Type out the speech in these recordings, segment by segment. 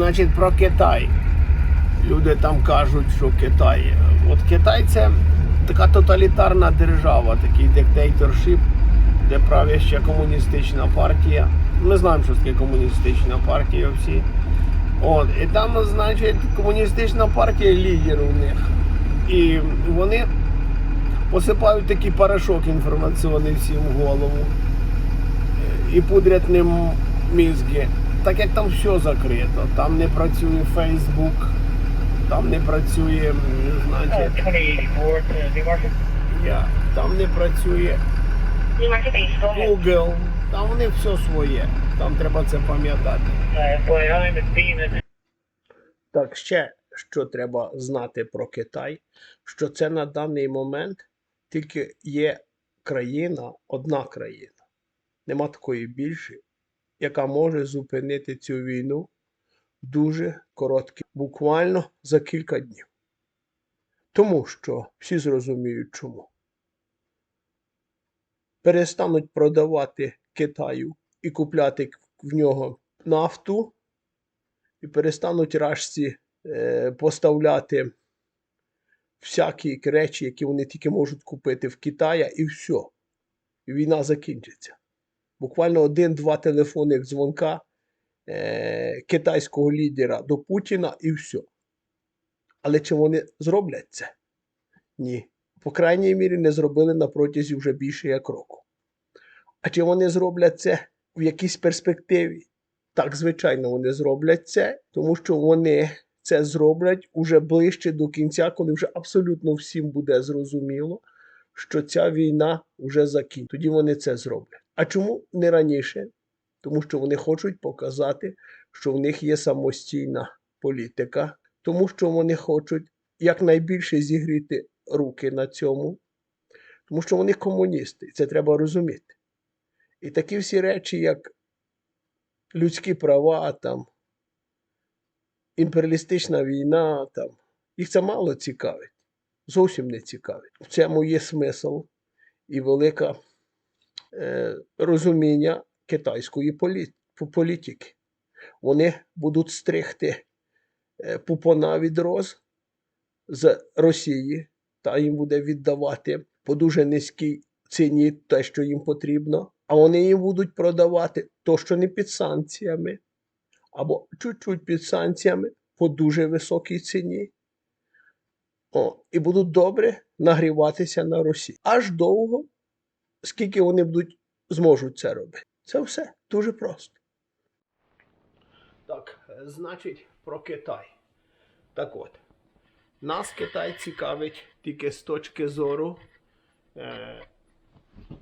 Значить, про Китай. Люди там кажуть, що Китай. От Китай це така тоталітарна держава, такий диктейторшип, де правяща комуністична партія. Ми знаємо, що таке комуністична партія всі. От, і там, значить, комуністична партія лідер у них. І вони посипають такий порошок інформаційний всім в голову і пудрять ним мізки. Так як там все закрито, там не працює Facebook, там не працює, значить, 2084 to Newmarket. я, там не працює. Google, там вони все своє. Там треба це пам'ятати. Being Так, ще що треба знати про Китай, що це на даний момент тільки є країна, одна країна. Нема такої більшої, яка може зупинити цю війну дуже короткі, буквально за кілька днів. Тому що всі зрозуміють чому. Перестануть продавати Китаю і купляти в нього нафту, і перестануть рашці е, поставляти всякі речі, які вони тільки можуть купити в Китаї, і все. І війна закінчиться. Буквально один-два телефонних дзвонка е, китайського лідера до Путіна і все. Але чи вони зроблять це? Ні. По крайній мірі не зробили на протязі вже більше як року. А чи вони зроблять це в якійсь перспективі? Так, звичайно, вони зроблять це, тому що вони це зроблять уже ближче до кінця, коли вже абсолютно всім буде зрозуміло, що ця війна вже закінчиться. Тоді вони це зроблять. А чому не раніше? Тому що вони хочуть показати, що в них є самостійна політика, тому що вони хочуть якнайбільше зігріти руки на цьому, тому що вони комуністи, це треба розуміти. І такі всі речі, як людські права, там, імперіалістична війна, там, їх це мало цікавить. Зовсім не цікавить. В цьому є смисл і велике е, розуміння китайської політики. Вони будуть стригти е, пупона від роз з Росії, та їм буде віддавати по дуже низькій ціні те, що їм потрібно, а вони їм будуть продавати то, що не під санкціями, або чуть-чуть під санкціями по дуже високій ціні. О, і будуть добре нагріватися на Росії. Аж довго, скільки вони будуть, зможуть це робити. Це все дуже просто. Так, е, значить, про Китай. Так от, нас Китай цікавить тільки з точки зору е,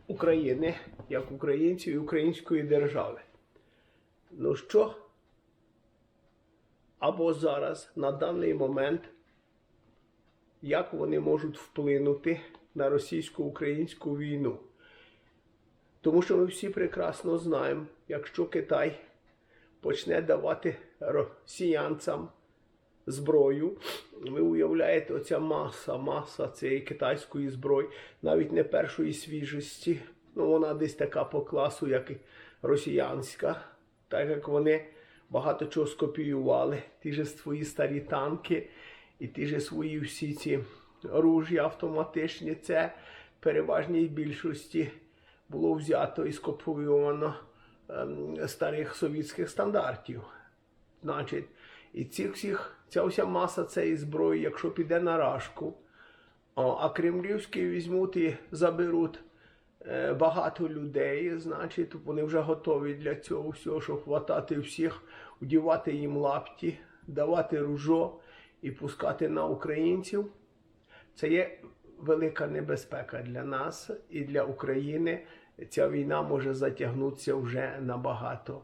України, як українців і української держави. Ну що? Або зараз, на даний момент, як вони можуть вплинути на російсько-українську війну? Тому що ми всі прекрасно знаємо, якщо Китай почне давати росіянцям зброю, ви уявляєте, оця маса, маса цієї китайської зброї, навіть не першої свіжості, ну вона десь така по класу, як і росіянська, так як вони багато чого скопіювали, ті ж свої старі танки і ті ж свої всі ці ружі автоматичні, це переважній більшості було взято і скопіювано ем, старих совітських стандартів. Значить, і ці всіх, ця вся маса цієї зброї, якщо піде на рашку, а кремлівські візьмуть і заберуть е, багато людей, значить, вони вже готові для цього всього, щоб хватати всіх, вдівати їм лапті, давати ружо і пускати на українців. Це є велика небезпека для нас і для України. Ця війна може затягнутися вже набагато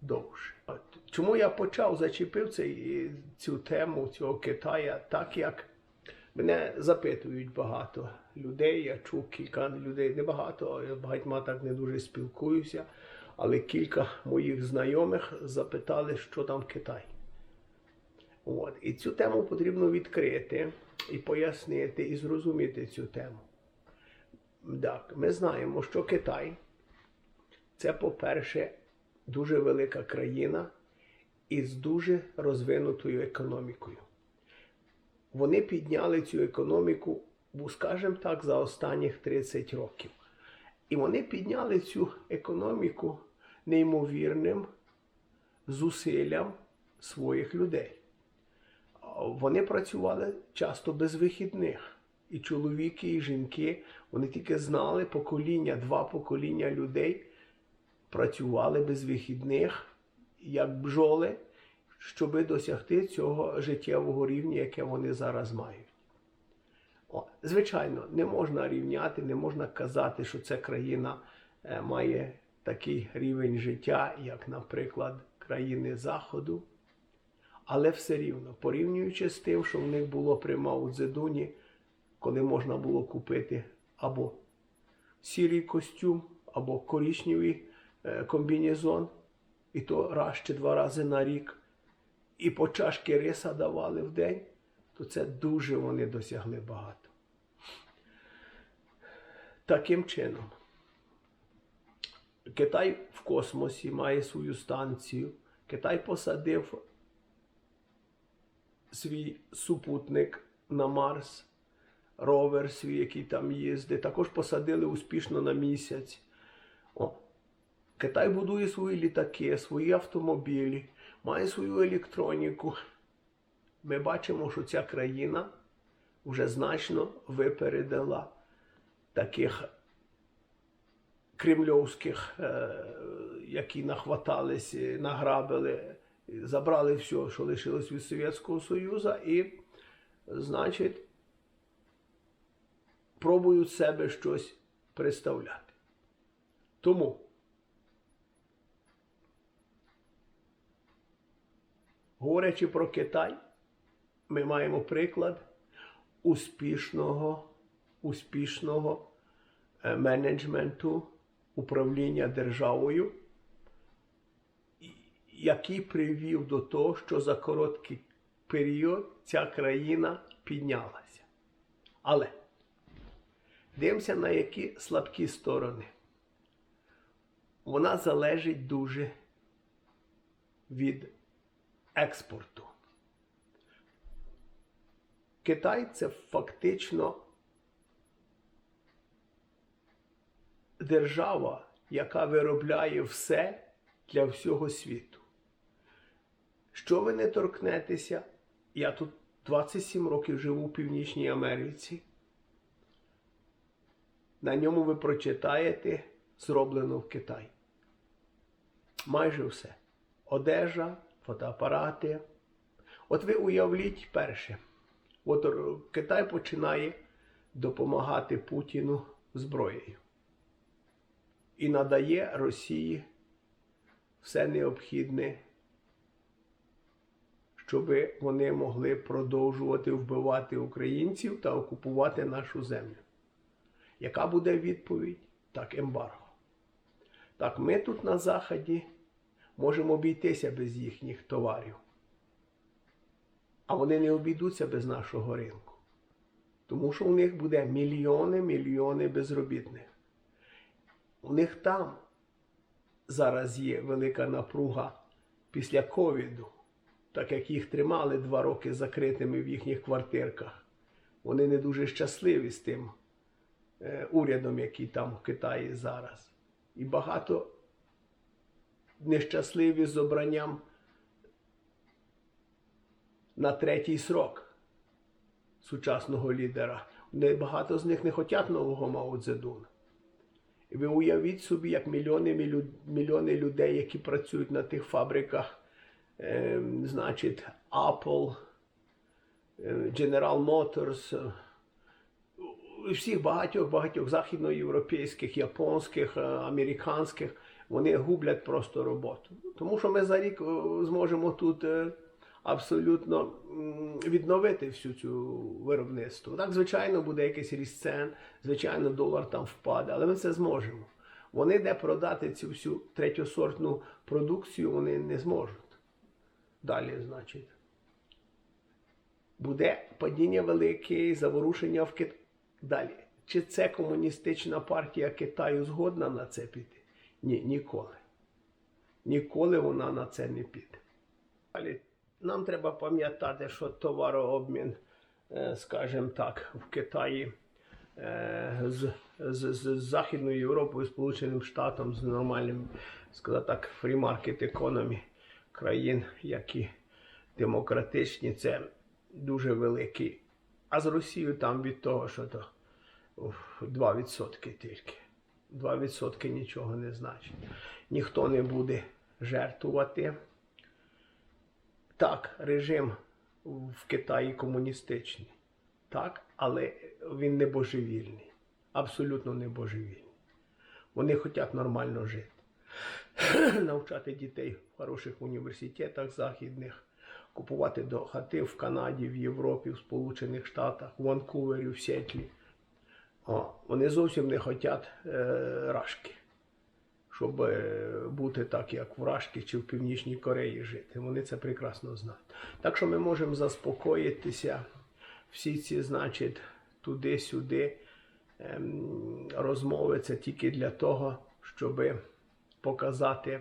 довше. От Чому я почав зачепив цей, цю тему цього Китая, так як мене запитують багато людей, я чув кілька людей, не багато, я багатьма так не дуже спілкуюся, але кілька моїх знайомих запитали, що там Китай. От. І цю тему потрібно відкрити і пояснити, і зрозуміти цю тему. Так, ми знаємо, що Китай це, по-перше, дуже велика країна, із дуже розвинутою економікою. Вони підняли цю економіку, скажімо так, за останніх 30 років. І вони підняли цю економіку неймовірним зусиллям своїх людей. Вони працювали часто без вихідних. І чоловіки, і жінки, вони тільки знали покоління, два покоління людей працювали без вихідних, як бджоли, щоби досягти цього життєвого рівня, яке вони зараз мають. О, звичайно, не можна рівняти, не можна казати, що ця країна е, має такий рівень життя, як, наприклад, країни Заходу. Але все рівно, порівнюючи з тим, що в них було при Мао Цзедуні, коли можна було купити або сірий костюм, або коричневий е, комбінезон, і то раз чи два рази на рік, і по чашки риса давали в день, то це дуже вони досягли багато. Таким чином, Китай в космосі має свою станцію. Китай посадив свій супутник на Марс, ровер свій, який там їздить. Також посадили успішно на місяць. О. Китай будує свої літаки, свої автомобілі, має свою електроніку. Ми бачимо, що ця країна вже значно випередила таких кремльовських, е, які нахватались, награбили, забрали все, що лишилось від Совєтського Союзу, і, значить, пробують себе щось представляти. Тому говорячи про Китай, ми маємо приклад успішного, успішного е, менеджменту управління державою, який привів до того, що за короткий період ця країна піднялася. Але дивимося на які слабкі сторони. Вона залежить дуже від експорту. Китай це фактично держава, яка виробляє все для всього світу. Що ви не торкнетеся? Я тут 27 років живу в Північній Америці. На ньому ви прочитаєте зроблено в Китаї. Майже все. Одежа, фотоапарати. От ви уявліть перше. От Китай починає допомагати Путіну зброєю і надає Росії все необхідне, щоб вони могли продовжувати вбивати українців та окупувати нашу землю. Яка буде відповідь? Так, ембарго. Так, ми тут на Заході можемо обійтися без їхніх товарів. А вони не обійдуться без нашого ринку. Тому що у них буде мільйони, мільйони безробітних. У них там зараз є велика напруга після ковіду, так як їх тримали два роки закритими в їхніх квартирках. Вони не дуже щасливі з тим е, урядом, який там в Китаї зараз. І багато нещасливі з обранням на третій срок сучасного лідера. Багато з них не хочуть нового Мао Цзедуна. І ви уявіть собі, як мільйони, мільйони людей, які працюють на тих фабриках, е, значить, Apple, е, General Motors, всіх багатьох багатьох західноєвропейських, японських, е, американських, вони гублять просто роботу. Тому що ми за рік е, зможемо тут е, абсолютно відновити всю цю виробництво. Так, звичайно, буде якийсь ріст цен, звичайно, долар там впаде, але ми це зможемо. Вони де продати цю всю третьосортну продукцію, вони не зможуть. Далі, значить буде падіння велике, заворушення в Китаї. Далі. Чи це комуністична партія Китаю згодна на це піти? Ні, ніколи. Ніколи вона на це не піде. Далі Нам треба пам'ятати, що товарообмін, е, скажімо так, в Китаї е, з, з, з Західною Європою, Сполученим Штатом, з нормальним, сказати так, market economy країн, які демократичні, це дуже великий. А з Росією там від того, що то 2% тільки. 2% нічого не значить. Ніхто не буде жертвувати. Так, режим в Китаї комуністичний. Так, але він не божевільний. Абсолютно не божевільний. Вони хочуть нормально жити. Навчати дітей в хороших університетах західних, купувати до хати в Канаді, в Європі, в Сполучених Штатах, в Ванкувері, в Сетлі. О, вони зовсім не хочуть е, рашки, щоб е, бути так, як в Рашки чи в Північній Кореї жити. Вони це прекрасно знають. Так що ми можемо заспокоїтися. Всі ці, значить, туди-сюди ем, розмови це тільки для того, щоб показати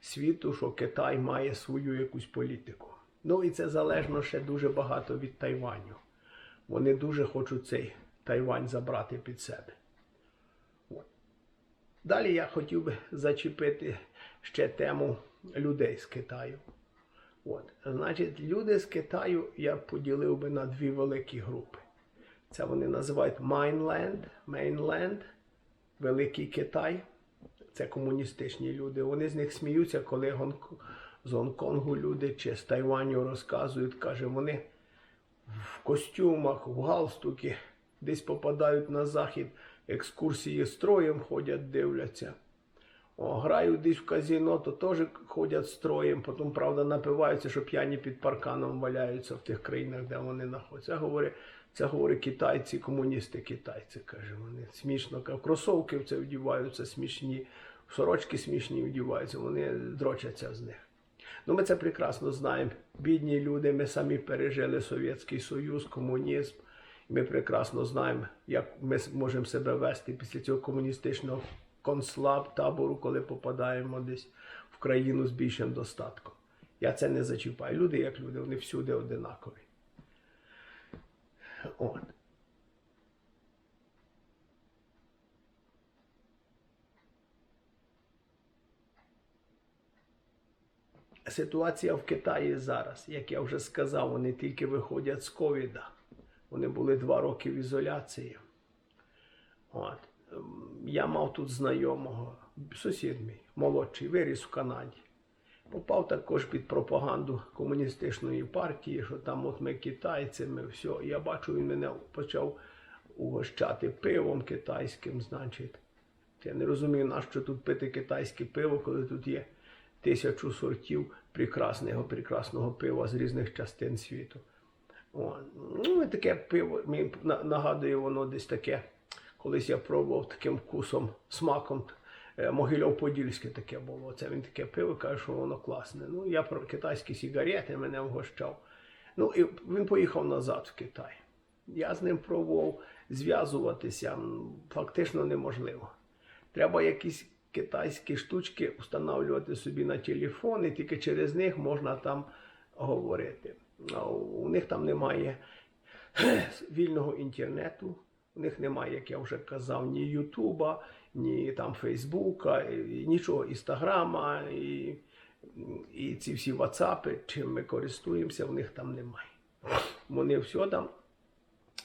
світу, що Китай має свою якусь політику. Ну і це залежно ще дуже багато від Тайваню. Вони дуже хочуть цей Тайвань забрати під себе. От. Далі я хотів би зачепити ще тему людей з Китаю. От. Значить, люди з Китаю я поділив би на дві великі групи. Це вони називають Mainland, Mainland, Великий Китай. Це комуністичні люди. Вони з них сміються, коли Гонк... з Гонконгу люди чи з Тайваню розказують, каже, вони в костюмах, в галстуки десь попадають на захід, екскурсії строєм ходять, дивляться. О, грають десь в казіно, то теж ходять строєм, потім, правда, напиваються, що п'яні під парканом валяються в тих країнах, де вони знаходяться. Це говорить, це говорить китайці, комуністи китайці, каже вони. Смішно, кросовки в це вдіваються смішні, сорочки смішні вдіваються, вони дрочаться з них. Ну, ми це прекрасно знаємо. Бідні люди, ми самі пережили Совєтський Союз, комунізм. Ми прекрасно знаємо, як ми можемо себе вести після цього комуністичного концлаб табору, коли попадаємо десь в країну з більшим достатком. Я це не зачіпаю. Люди як люди, вони всюди одинакові. От. Ситуація в Китаї зараз, як я вже сказав, вони тільки виходять з ковіда. Вони були два роки в ізоляції. От. Я мав тут знайомого, сусід мій, молодший, виріс в Канаді. Попав також під пропаганду комуністичної партії, що там от ми китайці, ми все. Я бачу, він мене почав угощати пивом китайським, значить. Я не розумію, нащо тут пити китайське пиво, коли тут є тисячу сортів прекрасного, прекрасного пива з різних частин світу. О, ну, таке пиво, мені нагадує воно десь таке. Колись я пробував таким вкусом, смаком. е, Могильов-Подільське таке було. Це він таке пиво, каже, що воно класне. Ну, я про китайські сигарети мене вгощав. Ну, і він поїхав назад в Китай. Я з ним пробував зв'язуватися, фактично неможливо. Треба якісь китайські штучки встановлювати собі на телефон, і тільки через них можна там говорити. У них там немає вільного інтернету, у них немає, як я вже казав, ні Ютуба, ні там Фейсбука, і нічого, Інстаграма, і, і ці всі ватсапи, чим ми користуємося, в них там немає. Вони все там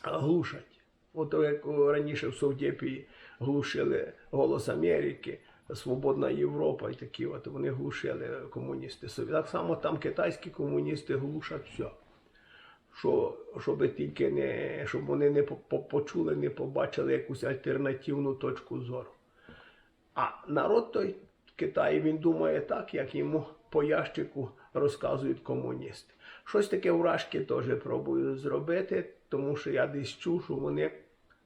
глушать. От як раніше в Совдепії глушили Голос Америки, Свободна Європа і такі, от вони глушили комуністи. Так само там китайські комуністи глушать все. Що, щоб тільки не, щоб вони не по- по- почули, не побачили якусь альтернативну точку зору. А народ той в Китаї він думає так, як йому по ящику розказують комуністи. Щось таке вражки теж пробую зробити, тому що я десь чув, що вони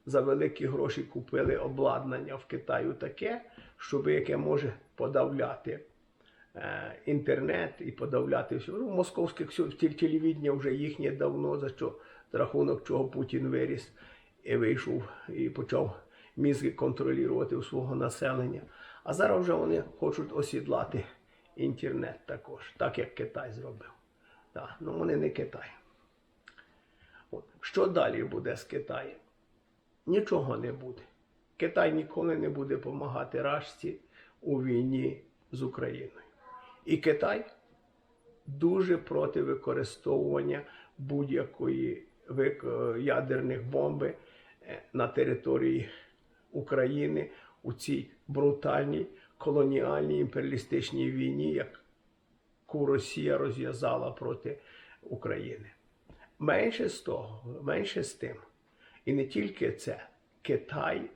за великі гроші купили обладнання в Китаю таке, щоб яке може подавляти інтернет і подавляти все. Ну, московське телевідення вже їхнє давно, за що за рахунок чого Путін виріс і вийшов і почав мізки контролювати у свого населення. А зараз вже вони хочуть осідлати інтернет також, так як Китай зробив. Так, ну вони не Китай. От. Що далі буде з Китаєм? Нічого не буде. Китай ніколи не буде допомагати Рашці у війні з Україною. І Китай дуже проти використовування будь-якої е, ядерних бомби е, на території України у цій брутальній колоніальній імперіалістичній війні, яку Росія розв'язала проти України. Менше з того, менше з тим. І не тільки це, Китай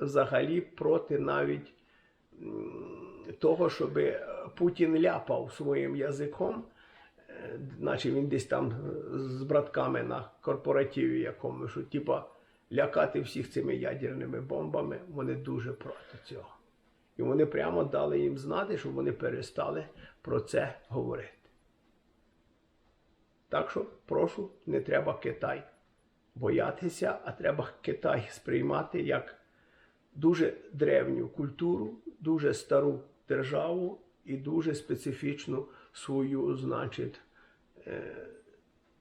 взагалі проти навіть того, щоб Путін ляпав своїм язиком, наче він десь там з братками на корпоративі якомусь, що типа лякати всіх цими ядерними бомбами, вони дуже проти цього. І вони прямо дали їм знати, щоб вони перестали про це говорити. Так що прошу, не треба Китай боятися, а треба Китай сприймати як дуже древню культуру, дуже стару державу і дуже специфічну свою, значить. е,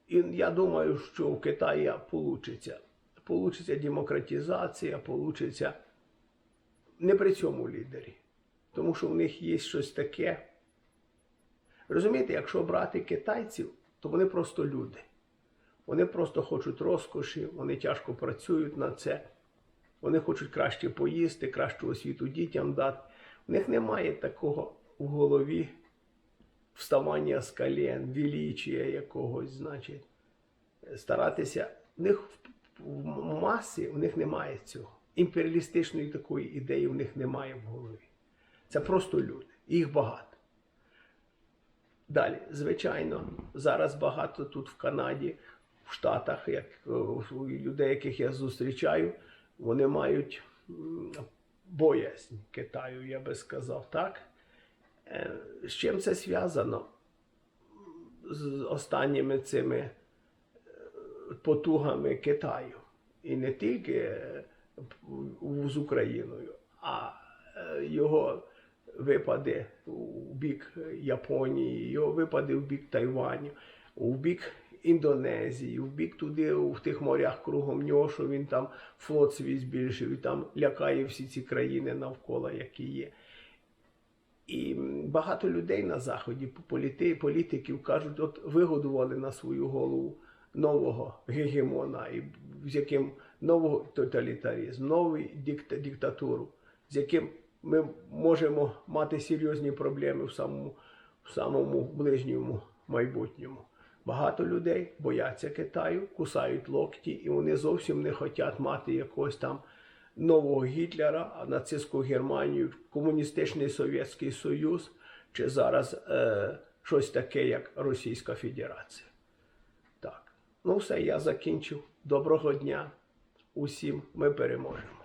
І я думаю, що в Китаї получиться. Получиться демократизація, получиться не при цьому лідері. Тому що в них є щось таке. Розумієте, якщо брати китайців, то вони просто люди. Вони просто хочуть розкоші, вони тяжко працюють на це. Вони хочуть краще поїсти, кращу освіту дітям дати. У них немає такого в голові вставання з колен, величія якогось, значить, старатися. В них в- масі в них немає цього. Імперіалістичної такої ідеї в них немає в голові. Це просто люди. Їх багато. Далі, звичайно, зараз багато тут в Канаді, в Штатах, як е, у людей, яких я зустрічаю, вони мають боязнь Китаю, я би сказав так. Е, З чим це зв'язано? З останніми цими е, потугами Китаю. І не тільки е, з Україною, а його випади у бік Японії, його випади в бік Тайваню, у бік Індонезії, в бік туди, в тих морях кругом нього, що він там флот свій збільшив і там лякає всі ці країни навколо, які є. І багато людей на заході, політи, політиків кажуть, от вигодували на свою голову нового гегемона, і з яким новий тоталітаризм, новий дикта, диктатуру, з яким ми можемо мати серйозні проблеми в самому, в самому ближньому майбутньому. Багато людей бояться Китаю, кусають локті, і вони зовсім не хочуть мати якогось там нового Гітлера, нацистську Германію, комуністичний Совєтський Союз, чи зараз е, щось таке, як Російська Федерація. Так, ну все, я закінчив. Доброго дня усім. Ми переможемо.